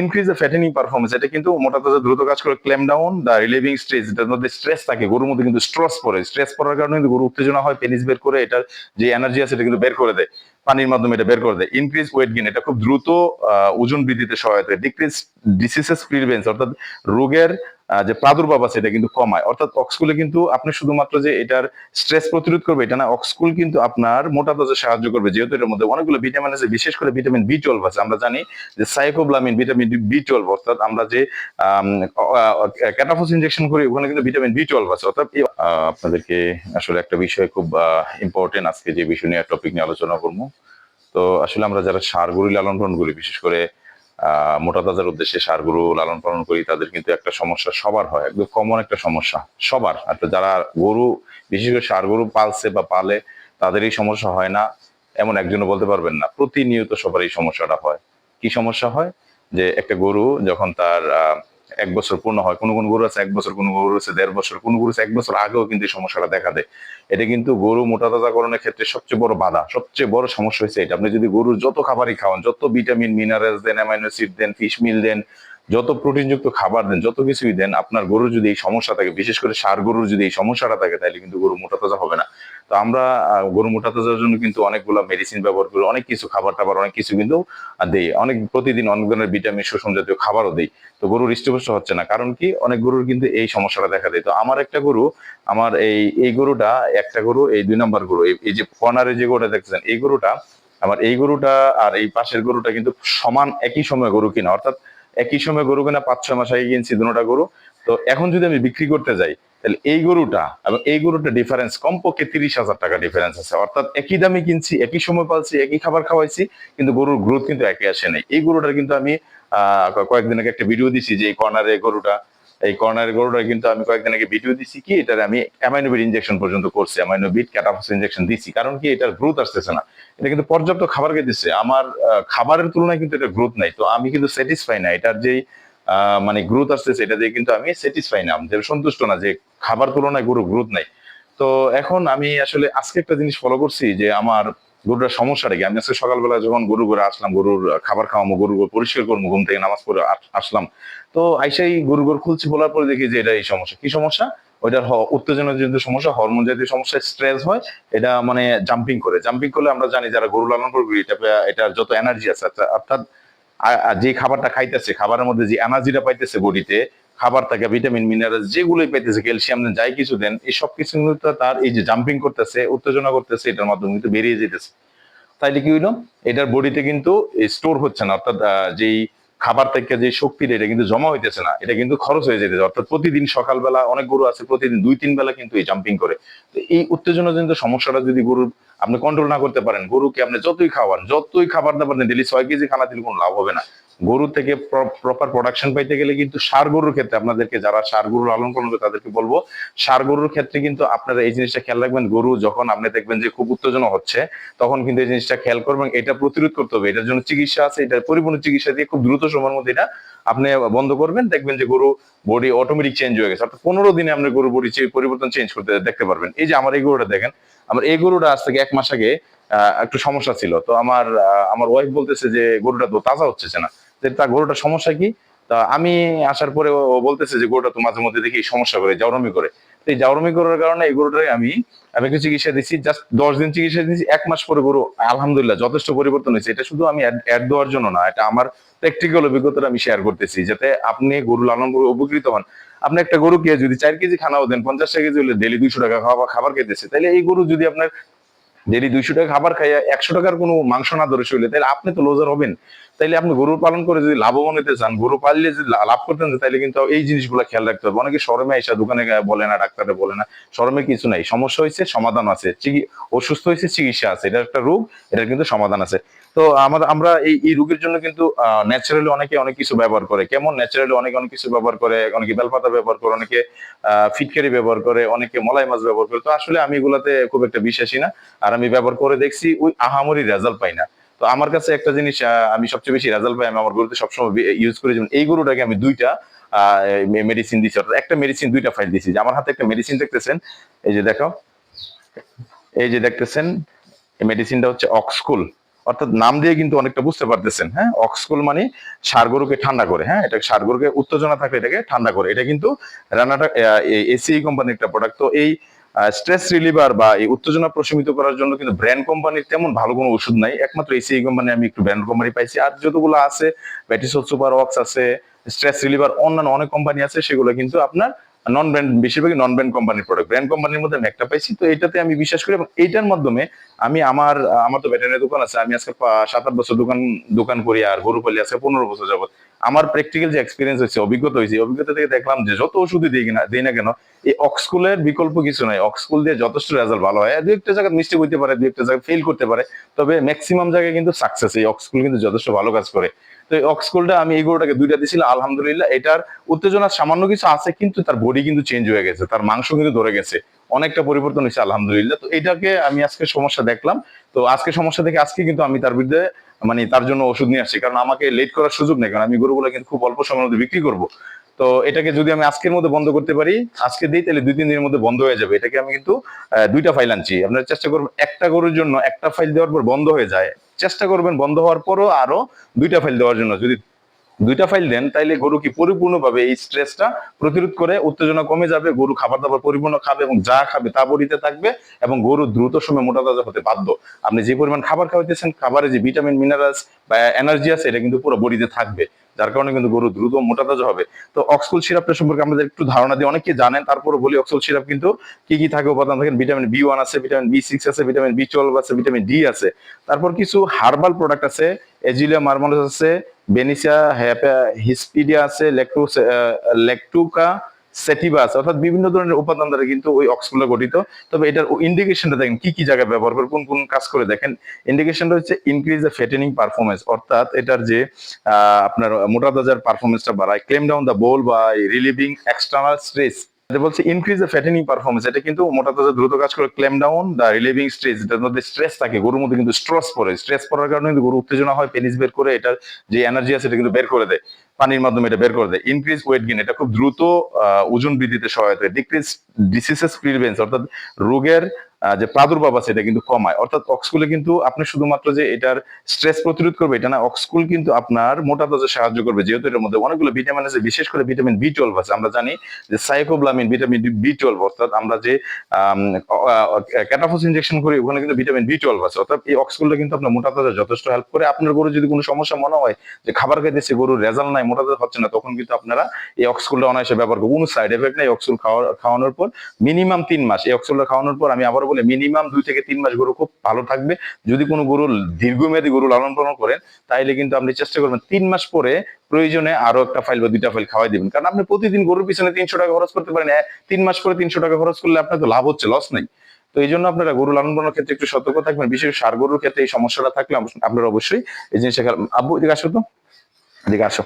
Increase the fattening performance এটা কিন্তু মোটা তাজা দ্রুত কাজ করে calm down the relieving stress এটার মধ্যে স্ট্রেস থাকে, গরুর মধ্যে কিন্তু স্ট্রেস পড়ে। স্ট্রেস পড়ার কারণে কিন্তু গরু উত্তেজনা হয় পেনিস বের করে, এটার যে এনার্জি আছে, এটা কিন্তু বের করে দেয়। পানির মাধ্যমে এটা বের করে দেয়। ইনক্রিজ ওয়েট গেন এটা খুব দ্রুত ওজন বৃদ্ধিতে সহায়তা ডিক্রিজ ডিসিসেস প্রিভেন্স অর্থাৎ রোগের যে প্রাদুর্ভাব আছে, এটা কিন্তু কমায়। অর্থাৎ অক্সকুলে কিন্তু আপনি শুধুমাত্র যে এটার স্ট্রেস প্রতিরোধ করবে, এটা না অক্সকুল কিন্তু আপনার মোটা তাজা সাহায্য করবে। যেহেতু এটার মধ্যে অনেকগুলো ভিটামিন আছে, বিশেষ করে ভিটামিন বি টুয়েলভ আছে। আমরা জানি যে সাইকোব্লামিন ভিটামিন বি টুয়েলভ অর্থাৎ আমরা যে ক্যাটাফোস ইনজেকশন করি, ওখানে কিন্তু ভিটামিন বি টুয়েলভ আছে। অর্থাৎ আপনাদেরকে আসলে একটা বিষয় খুব ইম্পর্টেন্ট আজকে যে বিষয় নিয়ে টপিক নিয়ে আলোচনা করব। তো আসলে আমরা যারা সার, গরু লালন পালন করি, বিশেষ করে মোটা তাজার উদ্দেশ্যে সার গরু লালন পালন করি, তাদের কিন্তু একটা সমস্যা সবার হয়, একদম কমন একটা সমস্যা সবার। যারা গরু, বিশেষ করে সার গরু পালছে বা পালে, তাদের এই সমস্যা হয় না, এমন একজনও বলতে পারবেন না। প্রতিনিয়ত সবার এই সমস্যাটা হয়। কি সমস্যা হয়? যে একটা গরু যখন তার এক বছর পূর্ণ হয়, কোনো কোনো গরু আছে এক বছর, কোনো গরু আছে দেড় বছর, কোনো গরু আছে এক বছর আগেও কিন্তু এই সমস্যাটা দেখা দেয়। এটা কিন্তু গরু মোটা তাজাকরণের ক্ষেত্রে সবচেয়ে বড় বাধা, সবচেয়ে বড় সমস্যা হচ্ছে এটা। আপনি যদি গরুর যত খাবারই খাওয়ান, যত ভিটামিন মিনারেলস দেন অ্যামাইনো অ্যাসিড দেন ফিশ মিল দেন, যত প্রোটিনযুক্ত খাবার দেন, যত কিছুই দেন, আপনার গরুর যদি এই সমস্যা থাকে, বিশেষ করে সার গরুর যদি এই সমস্যাটা থাকে, তাহলে কিন্তু গরু মোটা তাজা হবে না। তো আমরা গরু মোটা তাজার জন্য কিন্তু অনেকগুলো মেডিসিন ব্যবহার করি, অনেক কিছু খাবার টাবার অনেক কিছু কিন্তু দেই। অনেক, প্রতিদিন অনেক ধরনের ভিটামিন শোষণ জাতীয় খাবারও দেই। তো গরুর হৃষ্টপুষ্ট হচ্ছে না, কারণ কি অনেক গরুর কিন্তু এই সমস্যাটা দেখা দেয়। তো আমার একটা গরু, আমার এই এই গরুটা, একটা গরু, এই দুই নম্বর গরু, এই- যে কর্নারে যে গরুটা দেখছেন এই গরুটা, আমার এই গরুটা আর এই পাশের গরুটা কিন্তু সমান একই সময় গরু কিনা, অর্থাৎ একই সময় গরু কিনা পাঁচ ছয় মাস আগে কিনছি দুটা গরু তো এখন যদি আমি বিক্রি করতে যাই, তাহলে এই গরুটা এবং এই গরুটা ডিফারেন্স কমপক্ষে তিরিশ হাজার টাকা ডিফারেন্স আছে। অর্থাৎ একই দামে কিনছি, একই সময় পালছি, একই খাবার খাওয়াইছি, কিন্তু গরুর গ্রোথ কিন্তু একই আসে নাই। এই গরুটার কিন্তু আমি কয়েকদিন আগে একটা ভিডিও দিছি যে এই কর্নারে গরুটা, এই কর্নারের গরুটা কিন্তু আমি কয়েকদিন আগে ভিডিও দিছি কি, এটার আমি অ্যামাইনোবিট ইনজেকশন পর্যন্ত করছি অ্যামাইনোবিট ক্যাটাফস ইনজেকশন দিছি, কারণ কি এটার গ্রোথ আসতেছে না। এটা কিন্তু পর্যাপ্ত খাবার দিচ্ছে আমার খাবারের তুলনায় কিন্তু এটা গ্রোথ নাই। তো আমি কিন্তু স্যাটিসফাই না এটার যেই মানে গ্রোথ আসতেছে এটা দিয়ে কিন্তু আমি স্যাটিসফাই না যে সন্তুষ্ট না, যে খাবার তুলনায় গরু গ্রোথ নাই। তো এখন আমি আসলে আজকে একটা জিনিস ফলো করছি যে আমার গরুটার সমস্যাটা কি? আমি আজকে সকালবেলা যখন গরু ঘুরে আসলাম, গরুর খাবার খাওয়াবো গরু পরিষ্কার করব ঘুম থেকে নামাজ পড়ে আসলাম। তো আইসাই গরু গরু খুলছি বলার পরে দেখি যে এটা এই সমস্যা। কি সমস্যা? ওইটার উত্তেজনা জাতীয় সমস্যা, হরমোন জাতীয় সমস্যা স্ট্রেস হয়, এটা মানে জাম্পিং করে। জাম্পিং করলে আমরা জানি যারা গরু লালন করি এটা এটার যত এনার্জি আছে, অর্থাৎ- যে খাবারটা খাইতেছে, খাবারের মধ্যে যে এনার্জিটা পাইতেছে বডিতে, খাবার থাকে, ভিটামিন মিনারেল যেগুলোই পাইতেছে ক্যালসিয়াম যাই কিছু দেন, এই সব কিছু তার এই যে জাম্পিং করতেছে, উত্তেজনা করতেছে, এটার মাধ্যমে কিন্তু বেরিয়ে যেতেছে। তাইলে কি হইল? এটার বডিতে কিন্তু স্টোর হচ্ছে না, অর্থাৎ যেই খাবার থেকে যে শক্তিটা এটা কিন্তু জমা হইতেছে না। এটা কিন্তু খরচ হয়ে যেতেছে। অর্থাৎ প্রতিদিন সকালবেলা অনেক গরু আছে, প্রতিদিন দুই, তিন বেলা কিন্তু এই জাম্পিং করে। তো এই উত্তেজনা উত্তেজনাজনিত সমস্যাটা যদি গরুর আপনি কন্ট্রোল না করতে পারেন, গরুকে আপনি যতই খাওয়ান, যতই খাবার দাবার দেন ডেলি ছয় কেজি খানা দিলে কোনো লাভ হবে না। গরু থেকে প্রপার প্রোডাকশন পাইতে গেলে কিন্তু সার গরুর ক্ষেত্রে আপনাদেরকে যারা সার গরু লালন পালন তাদেরকে বলব, সার গরুর ক্ষেত্রে কিন্তু আপনারা এই জিনিসটা খেয়াল রাখবেন, গরু যখন আপনি দেখবেন যে খুব উত্তেজনা হচ্ছে, তখন কিন্তু এই জিনিসটা খেয়াল করবেন, এটা প্রতিরোধ করতে হবে, এটার জন্য চিকিৎসা আছে, এটা পরিপূর্ণ চিকিৎসা দিয়ে খুব দ্রুত সময়ের মধ্যে এটা আপনি বন্ধ করবেন, দেখবেন যে গরু বডি অটোমেটিক চেঞ্জ হয়ে গেছে, অর্থাৎ পনেরো দিনে আপনি গরু বডি পরিবর্তন চেঞ্জ করতে দেখতে পারবেন। এই যে আমার এই গরুটা দেখেন, আমার এই গরুটা আজ থেকে এক মাস আগে একটু সমস্যা ছিল, তো আমার আমার ওয়াইফ বলতেছে যে গরুটা তো তাজা হচ্ছে না। যে তার গরুটার সমস্যা কি? তা আমি আসার পরে ও বলতেছে যে, গরুটা তো মাঝে মধ্যে দেখি সমস্যা করে, জাউরমি করে। তো এই জাউরমি করার কারণে এই গরুটাকে আমি আমি একটু চিকিৎসা দিচ্ছি জাস্ট দশ দিন চিকিৎসা দিচ্ছি এক মাস পরে গরু আলহামদুলিল্লাহ যথেষ্ট পরিবর্তন হয়েছে। এটা শুধু আমি অ্যাড দেওয়ার জন্য না, এটা আমার প্র্যাকটিক্যাল অভিজ্ঞতাটা আমি শেয়ার করতেছি, যাতে আপনি গরু লালন উপকৃত হন। আপনি একটা গরুকে যদি চার কেজি খানাও দেন, পঞ্চাশ কেজি হলে ডেলি দুইশো টাকা খাওয়া খাবার খেতেছে তাহলে এই গরু যদি আপনার ডেলি দুইশো টাকা খাবার খাইয়া একশো টাকার কোনো মাংস না ধরে শুইলে তাহলে আপনি তো লোজার হবেন। তাইলে আপনি গরু পালন করে যদি লাভবান হতে চান, গরু পাললে যদি লাভ করতেন তাহলে কিন্তু এই জিনিসগুলো খেয়াল রাখতে হবে। অনেকে শরমে এসে দোকানে বলে না ডাক্তারে বলে না। শরমে কিছু নাই। সমস্যা হয়েছে সমাধান আছে। অসুস্থ হয়েছে চিকিৎসা আছে। এটা একটা রোগ এটা কিন্তু সমাধান আছে। তো আমাদের, আমরা এই এই রোগের জন্য কিন্তু ন্যাচারালি অনেকে অনেক কিছু ব্যবহার করে। কেমন ন্যাচারালি অনেকে অনেক কিছু ব্যবহার করে? অনেকে বেলপাতা ব্যবহার করে, অনেকে ফিটকারি ব্যবহার করে, অনেকে মলাই মাছ ব্যবহার করে। তো আসলে আমি এগুলাতে খুব একটা বিশ্বাসী না। আর আমি ব্যবহার করে দেখছি, ওই আহামরি রেজাল্ট পাই না। তো আমার কাছে একটা জিনিস আমি সবচেয়ে বেশি রেজাল্ট পাই, আমি আমার গরুতে সবসময় ইউজ করি। যেমন এই গরুটাকে আমি দুইটা মেডিসিন দিচ্ছি অর্থাৎ একটা মেডিসিন দুইটা ফাইল দিচ্ছি আমার হাতে একটা মেডিসিন দেখতেছেন, এই যে দেখো, এই যে দেখতেছেন মেডিসিনটা হচ্ছে অক্সকুল অর্থাৎ নাম দিয়ে কিন্তু অনেকটা বুঝতে পারতেছেন হ্যাঁ? অক্সকুল মানে সার গরুকে ঠান্ডা করে হ্যাঁ? এটা সার গরুকে উত্তেজনা থাকলে এটাকে ঠান্ডা করে। এটা কিন্তু রানাটা এসিআই কোম্পানির একটা প্রোডাক্ট তো এই স্ট্রেস রিলিভার বা এই উত্তেজনা প্রশমিত করার জন্য কিন্তু ব্র্যান্ড কোম্পানির তেমন ভালো কোনো ওষুধ নাই। একমাত্র এসিআই কোম্পানি আমি একটু ব্র্যান্ড কোম্পানি পাইছি। আর যতগুলো আছে ব্যাটিসোল সুপার অক্স আছে স্ট্রেস রিলিভার অন্যান্য অনেক কোম্পানি আছে, সেগুলো কিন্তু আপনার নন ব্র্যান্ড বেশিরভাগই নন ব্র্যান্ড কোম্পানির প্রোডাক্ট ব্র্যান্ড কোম্পানির মধ্যে আমি একটা পাইছি, তো এটাতে আমি বিশ্বাস করি এবং এইটার মাধ্যমে আমি আমার আমার তো ভেটেরিনারি দোকান আছে, আমি আজকে সাত আট বছর দোকান দোকান করি আর গরু পালি আজকে পনেরো বছর যাবত আমার প্র্যাকটিক্যাল যে এক্সপিরিয়েন্স হয়েছে, অভিজ্ঞতা হয়েছে অভিজ্ঞতা থেকে দেখলাম যে যত ওষুধই দিই না দিই না কেন, এই অক্সকুলের বিকল্প কিছু নাই। অক্সকুল দিয়ে যথেষ্ট রেজাল্ট ভালো হয়। দু একটা জায়গায় মিস্টেক হইতে পারে, দু একটা জায়গায় ফেল করতে পারে, তবে ম্যাক্সিমাম জায়গায় কিন্তু সাকসেস এই অক্সকুল কিন্তু যথেষ্ট ভালো কাজ করে। তো এই অক্সকোলটা আমি এই গরুটাকে দুইটা দিয়েছিলাম, আলহামদুলিল্লাহ। এটার উত্তেজনা সামান্য কিছু আছে, কিন্তু তার বডি কিন্তু চেঞ্জ হয়ে গেছে, তার মাংস কিন্তু ধরে গেছে। অনেকটা পরিবর্তন হয়েছে, আলহামদুলিল্লাহ। তো এটাকে আমি আজকে সমস্যা দেখলাম। তো আজকে সমস্যা থেকে আজকে কিন্তু আমি তার বিরুদ্ধে মানে তার জন্য ওষুধ নিয়ে আসছি, কারণ আমাকে লেট করার সুযোগ নেই, কারণ আমি গরুগুলো কিন্তু খুব অল্প সময়ের মধ্যে বিক্রি করব। তো এটাকে যদি আমি আজকের মধ্যে বন্ধ করতে পারি, আজকে দিই, তাহলে দুই, তিন দিনের মধ্যে বন্ধ হয়ে যাবে। এটাকে আমি কিন্তু দুইটা ফাইল আনছি। আপনারা চেষ্টা করবেন, একটা গরুর জন্য একটা ফাইল দেওয়ার পর বন্ধ হয়ে যায়। চেষ্টা করবেন বন্ধ হওয়ার পরও আরও দুইটা ফাইল দেওয়ার জন্য। যদি দুইটা ফাইল দেন, তাইলে গরু কি পরিপূর্ণভাবে এই স্ট্রেসটা প্রতিরোধ করে উত্তেজনা কমে যাবে, গরু খাবার দাবার পরিপূর্ণ খাবে এবং যা খাবে তা বডিতে থাকবে এবং গরু দ্রুত সময় মোটা তাজা হতে বাধ্য। আপনি যে পরিমাণ খাবার খাওয়াইতেছেন, খাবারে যে ভিটামিন মিনারেলস বা এনার্জি আছে, এটা কিন্তু পুরো বডিতে থাকবে। যার কারণে কিন্তু গরু দ্রুত মোটা তাজা হবে। তো অক্সকুল সিরাপটা সম্পর্কে আমাদের একটু ধারণা দিয়ে অনেকে জানেন তারপরে বলি অক্সফুল সিরাপ কিন্তু কি কি থাকে উপাদান থাকে ভিটামিন বি ওয়ান আছে, ভিটামিন বি সিক্স আছে, ভিটামিন বি টুয়েলভ আছে, ভিটামিন ডি আছে। তারপর কিছু হার্বাল প্রোডাক্ট আছে, এজিলিয়া মার্মালস আছে, বেনিসিয়া হ্যাপা হিসপিডিয়া আছে, ল্যাকটোস ল্যাকটুকা সেটিভা আছে, অর্থাৎ বিভিন্ন ধরনের উপাদান দ্বারা কিন্তু ওই অক্সগুলো গঠিত। তবে এটার ইন্ডিকেশনটা দেখেন, কি কি জায়গায় ব্যবহার করে, কোন কোন কাজ করে দেখেন। ইন্ডিকেশনটা হচ্ছে ইনক্রিজ দ্য ফেটেনিং পারফরমেন্স অর্থাৎ এটার যে আপনার মোটা তাজার পারফরমেন্সটা বাড়ায় ক্লেম ডাউন দ্য বোল বা রিলিভিং এক্সটার্নাল স্ট্রেস বলছে ইনক্রিজ দ্য ফ্যাটেনিং পারফরমেন্স এটা কিন্তু মোটা দ্রুত কাজ করে claim down the relieving stress এটার মধ্যে স্ট্রেস থাকে, গরুর মধ্যে কিন্তু স্ট্রেস পড়ে। স্ট্রেস পড়ার কারণে কিন্তু গরু উত্তেজনা হয়, পেনিস বের করে, এটার যে এনার্জি আছে, এটা কিন্তু বের করে দেয়। পানির মাধ্যমে এটা বের করে দেয়। ইনক্রিজ ওয়েট গেইন এটা খুব দ্রুত ওজন বৃদ্ধিতে সহায়তা ডিক্রিজ ডিসিজেস প্রিভেন্স অর্থাৎ রোগের যে প্রাদুর্ভাব আছে এটা কিন্তু কমায়। অর্থাৎ অক্সকুলে কিন্তু আপনি শুধুমাত্র যে এটার স্ট্রেস প্রতিরোধ করবে, এটা না অক্সকুল কিন্তু আপনার মোটা তাজা সাহায্য করবে। যেহেতু এটার মধ্যে অনেকগুলো ভিটামিন আছে, বিশেষ করে ভিটামিন বি টুয়েলভ আছে। আমরা জানি যে সাইকোব্লামিন ভিটামিন বি টুয়েলভ অর্থাৎ আমরা যে ক্যাটাফোস ইনজেকশন করি, ওখানে কিন্তু ভিটামিন বি টুয়েলভ আছে। অর্থাৎ এই অক্সকুলটা কিন্তু আপনার মোটা তাজা যথেষ্ট হেল্প করে। আপনার গরু যদি কোনো সমস্যা মনে হয় যে খাবার খাইতেছে, গরুর রেজাল্ট নাই মোটা হচ্ছে না, তখন কিন্তু আপনারা এই অক্সকুলটা অনায়াসে ব্যবহার করব কোনো সাইড এফেক্ট নেই অক্সকুল খাওয়া- খাওয়ানোর পর। মিনিমাম তিন মাস। এই অক্সকুলটা খাওয়ানোর পর আমি আবার বলে মিনিমাম দুই থেকে তিন মাস গরু খুব ভালো থাকবে। যদি কোনো গরু দীর্ঘমেয়াদী গরু লালন পালন করেন, তাইলে কিন্তু আপনি চেষ্টা করবেন তিন মাস পরে প্রয়োজনে আরও একটা ফাইল বা দুইটা ফাইল খাওয়াই দিবেন। কারণ আপনি প্রতিদিন গরুর পিছনে তিনশো টাকা খরচ করতে পারেন। তিন মাস করে তিনশো টাকা খরচ করলে আপনার তো লাভ হচ্ছে লস নাই। তো এই জন্য আপনারা গরু লালন পালনের ক্ষেত্রে একটু সতর্ক থাকবেন। বিশেষ সার গরুর ক্ষেত্রে এই সমস্যাটা থাকলে আপনারা অবশ্যই এই জিনিসটা আব্বু, এদিকে আসো তো। এদিকে আসো।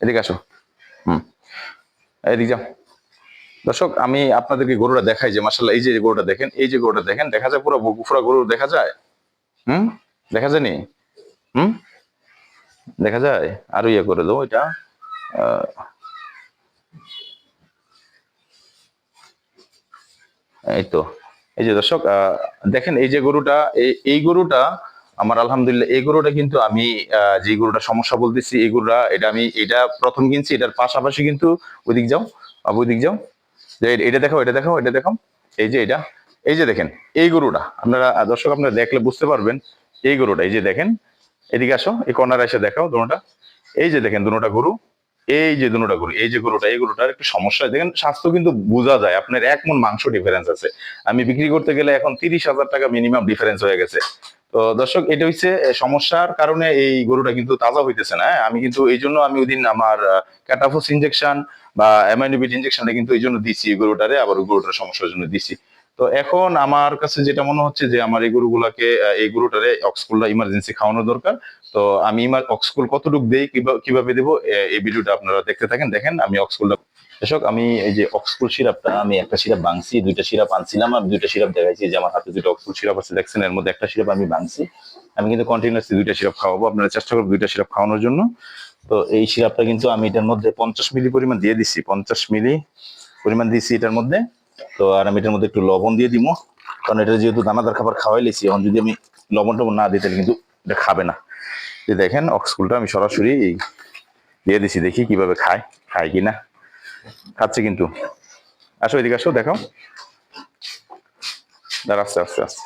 এদিকে আসো। হুম। এদিকে যাও। দর্শক, আমি আপনাদেরকে গরুটা দেখাই যে মাসাল্লাহ এই যে গরুটা দেখেন, এই যে গরুটা দেখেন, দেখা যায় পুরো বুকুফুরা গরু দেখা যায়? হুম? দেখা যায়নি? হুম? দেখা যায়? আরও ইয়ে করে দেবো এটা। এই তো। এই যে দর্শক দেখেন এই যে গরুটা এই গরুটা আমার আলহামদুলিল্লাহ, এই গরুটা কিন্তু আমি যে গরুটা সমস্যা বলতেছি, এই গরুটা, এটা আমি, এটা প্রথম কিনছি, এটার পাশাপাশি কিন্তু ওইদিক যাও আবু ওইদিক যাও। এটা দেখাও এটা দেখাও এটা দেখাও। এই যে এটা, এই যে দেখেন, এই গরুটা, আপনারা দর্শক আপনারা দেখলে বুঝতে পারবেন, এই গরুটা, এই যে দেখেন, এদিকে আসো, এই কর্নার এসে দেখাও দুটোটা। এই যে দেখেন দুটোটা গরু, এই যে দুটোটা গরু, এই যে গরুটা, এই গরুটার একটু সমস্যা, দেখেন স্বাস্থ্য কিন্তু বোঝা যায়, আপনার এক মন মাংস ডিফারেন্স আছে। আমি বিক্রি করতে গেলে এখন তিরিশ হাজার টাকা মিনিমাম ডিফারেন্স হয়ে গেছে। তো দর্শক, এটা হচ্ছে সমস্যার কারণে এই গরুটা কিন্তু তাজা হইতেছে না হ্যাঁ? আমি কিন্তু এই জন্য আমি ওই দিন আমার ক্যাটাফোস ইনজেকশন বা অ্যামাইনোবিট ইনজেকশনটা কিন্তু এই জন্য এই গরুটারে, আবার গরুটার সমস্যার জন্য দিছি। তো এখন আমার কাছে যেটা মনে হচ্ছে যে আমার এই গরুগুলাকে এই গরুটারে অক্সকুলটা ইমার্জেন্সি খাওয়ানো দরকার। তো আমি অক্সকুল কতটুকু দেই কীভাবে দেবো এই ভিডিওটা আপনারা দেখতে থাকেন। দেখেন, আমি অক্সকুলটা দর্শক, আমি এই যে অক্সফুল সিরাপটা, আমি একটা সিরাপ ভাঙছি, দুইটা সিরাপ আনছিলাম, আমি দুইটা সিরাপ দেখাইছি যে আমার হাতে দুটো অক্সকুল সিরাপ আছে, দেখছেন, এর মধ্যে একটা সিরাপ আমি ভাঙছি। আমি কিন্তু কন্টিনিউসলি দুইটা সিরাপ খাওয়াবো, আপনারা চেষ্টা করব দুইটা সিরাপ খাওয়ানোর জন্য। তো এই সিরাপটা কিন্তু আমি এটার মধ্যে পঞ্চাশ মিলি পরিমাণ দিয়ে দিছি, পঞ্চাশ মিলি পরিমাণ দিছি এটার মধ্যে। তো আর আমি এটার মধ্যে একটু লবণ দিয়ে দিব কারণ এটা যেহেতু দানাদার খাবার খাওয়াই লেছি, এখন যদি আমি লবণ টবণ না দিই, তাহলে কিন্তু এটা খাবে না। দেখেন অক্সফুলটা আমি সরাসরি দিয়ে দিছি, দেখি কীভাবে খায় খায় কি না খাচ্ছে কিন্তু। আসো এদিকে আসো দাঁড়া, আস্তে আস্তে আস্তে।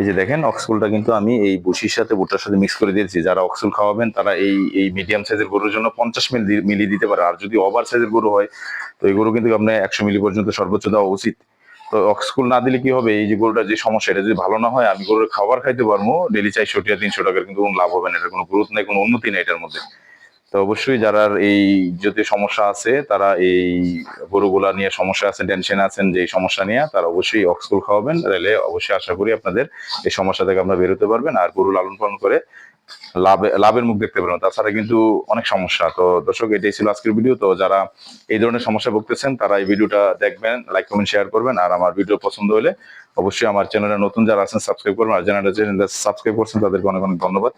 এই যে দেখেন অক্সকুলটা কিন্তু আমি এই বসির সাথে ভুট্টার সাথে মিক্স করে দিয়েছি। যারা অক্সুল খাওয়াবেন, তারা এই এই মিডিয়াম সাইজের গরুর জন্য পঞ্চাশ মিলি মিলি দিতে পারে। আর যদি ওভার সাইজের গরু হয়, তো এই গরু কিন্তু আপনার একশো মিলি পর্যন্ত সর্বোচ্চ দেওয়া উচিত। তো অক্সকুল না দিলে কি হবে? এই যে গরুটা যে সমস্যা, এটা যদি ভালো না হয়, আমি গরুর খাবার খাইতে পারব। ডেলি চারশো টাকা, তিনশো টাকার কিন্তু কোনো লাভ হবে না। এটার কোনো গ্রোথ নেই, কোনো উন্নতি নেই এটার মধ্যে। তো অবশ্যই যারা এই যদি সমস্যা আছে, তারা এই গরুগুলা নিয়ে সমস্যা আছে টেনশন আছেন যে সমস্যা নিয়ে, তারা অবশ্যই অক্সকুল খাওয়াবেন। তাহলে অবশ্যই আশা করি আপনাদের এই সমস্যা থেকে আপনারা বেরোতে পারবেন আর গরু লালন পালন করে লাভে, লাভের মুখ দেখতে পারবেন। তাছাড়া কিন্তু অনেক সমস্যা। তো দর্শক, এটাই ছিল আজকের ভিডিও তো যারা এই ধরনের সমস্যা ভুগতেছেন, তারা এই ভিডিওটা দেখবেন লাইক কমেন্ট শেয়ার করবেন। আর আমার ভিডিও পছন্দ হলে অবশ্যই আমার চ্যানেলে নতুন যারা আছেন সাবস্ক্রাইব করবেন। আর যারা সাবস্ক্রাইব করছেন, তাদেরকে অনেক অনেক ধন্যবাদ।